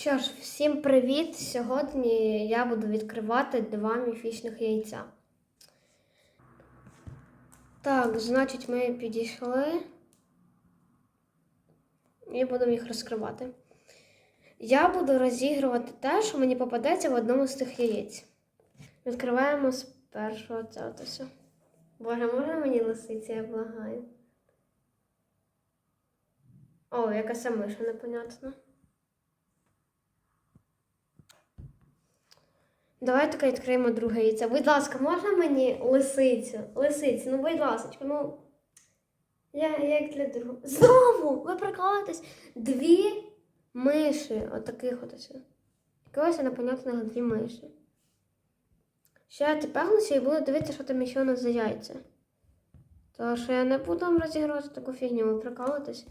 Що ж, всім привіт! Сьогодні я буду відкривати два міфічних яйця. Так, значить, ми підійшли і будемо їх розкривати. Я буду розігрувати те, що мені попадеться в одному з тих яєць. Відкриваємо з першого це. Боже, можна мені лисиця, я благаю. О, якась миша непонятна. Давай таки відкриємо друге яйце. Будь ласка, можна мені лисицю? Лисицю, ну будь ласка, ну. Я як для другого. Знову! Ви прикалуєтесь? Дві миші. Отаких от ось. Якогось непонятних дві миші. Ще я тепегнуся і буду дивитися, що там ще у нас за яйця. Тому що я не буду вам розігрувати таку фігню, ви прикалуєтесь.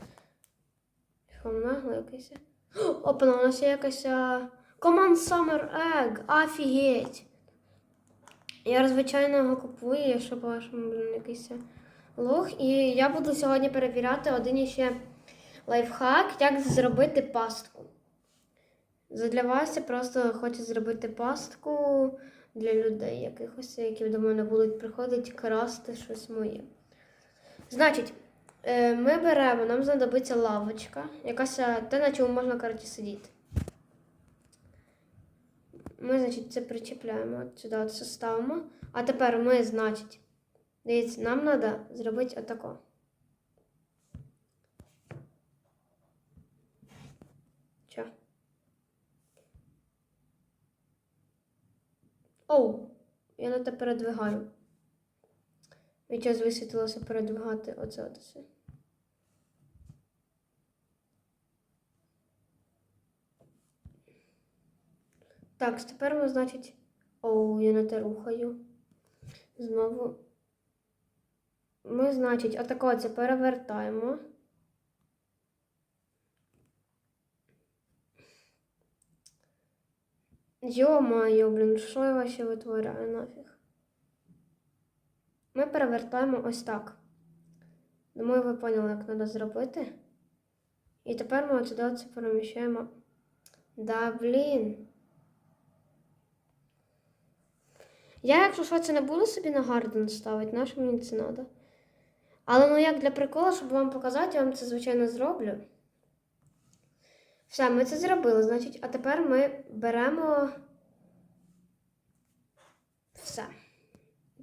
Що нагло якийсь. Опа, у нас є якась. Command Summer Egg, офігеть. Я звичайно його купую, якщо по-вашому якийсь лох. І я буду сьогодні перевіряти один іще лайфхак, як зробити пастку. Для вас я просто хочу зробити пастку для людей якихось, які до мене будуть приходити красти щось моє. Значить, е, ми беремо, нам знадобиться лавочка, якась е, те, на чому можна коротше, сидіти. Ми, значить, це причіпляємо от сюди, от ставимо. А тепер ми, значить, дивіться, нам треба зробити отако. Що? Оу, я на те передвигаю. І час висвітилося передвигати оце от Так, тепер значить. Оу, я на те рухаю. Знову. Ми, значить, це перевертаємо. Йо-моє, блін, що я вообще витворяю нафіг? Ми перевертаємо ось так. Думаю, ви поняли, як треба зробити. І тепер ми отсюди це переміщаємо. Да, блін. Я, якщо що, це не буду собі на гарден ставити, на що мені це треба. Але ну як для приколу, щоб вам показати, я вам це, звичайно, зроблю. Все, ми це зробили, значить, а тепер ми беремо все.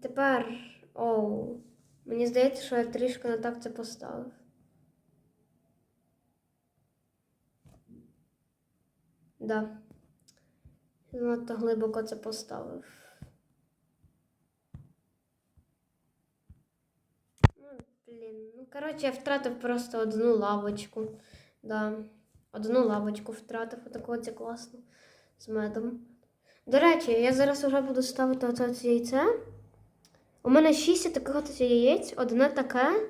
Тепер, оу, мені здається, що я трішки не так це поставив. Да. Занадто глибоко це поставив. Ну, блін, ну коротше, я втратив просто одну лавочку. Да. Одну лавочку втратив, отако це класно з медом. До речі, я зараз вже буду ставити оце яйце. У мене шість таких от яєць, одне таке.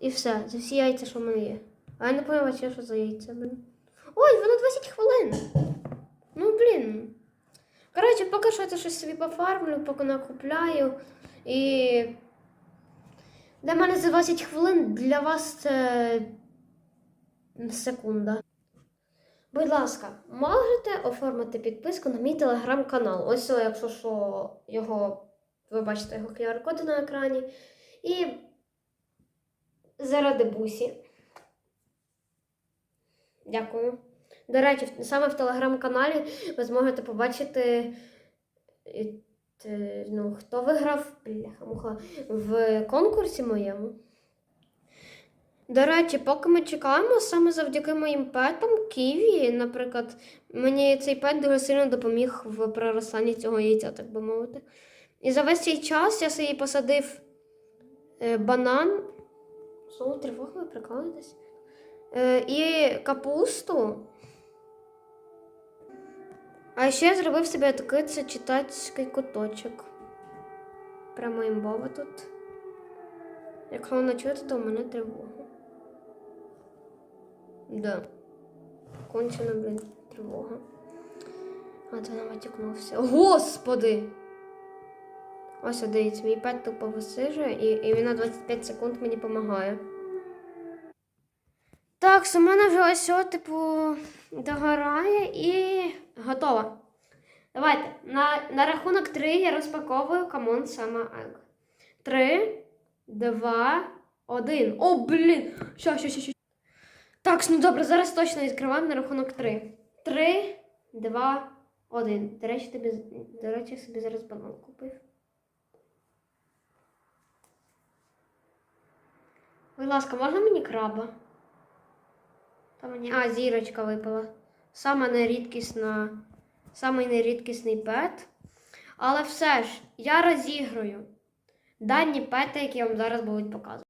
І все. Це всі яйця, що в мене є. А я не пам'ятаю, що за яйця, блін. Ой, воно 20 хвилин. Ну, блін. Коротше, поки що я щось собі пофармлю, поки накупляю. І для мене за 20 хвилин, для вас це секунда. Будь ласка, можете оформити підписку на мій телеграм-канал. Ось, якщо що, його, ви бачите його QR-код на екрані. І заради бусі. Дякую. До речі, саме в телеграм-каналі ви зможете побачити, е, ну, хто виграв бляха-муха, в конкурсі моєму. До речі, поки ми чекаємо, саме завдяки моїм петам, Ківі, наприклад, мені цей пет дуже сильно допоміг в проростанні цього яйця, так би мовити. І за весь цей час я собі посадив е, банан. Знову тривога, ви прикалуєтесь? Е, і капусту. А ще я зробив собі такий це читацький куточок. Прямо імбова тут. Якщо ви не чуєте, то в мене тривога. Да. Кончена, блін, тривога. А то нам отікнувся. Господи! Ось дивіться, мій пет тупо висижує, і, і він на 25 секунд мені допомагає. Так, у мене вже ось, о, типу, догорає і готово. Давайте. На, на рахунок 3 я розпаковую камон сама Ек. 3, 2, 1. О, блін! Що, що, що, що. Так, ну добре, зараз точно відкриваємо на рахунок 3. 3, 2, 1. До речі, тобі, до речі, я собі зараз банан купив. Будь ласка, можна мені краба? Та мені. А, зірочка випала. Сама нерідкісна. Самий нерідкісний пет. Але все ж, я розіграю дані пети, які вам зараз будуть показувати.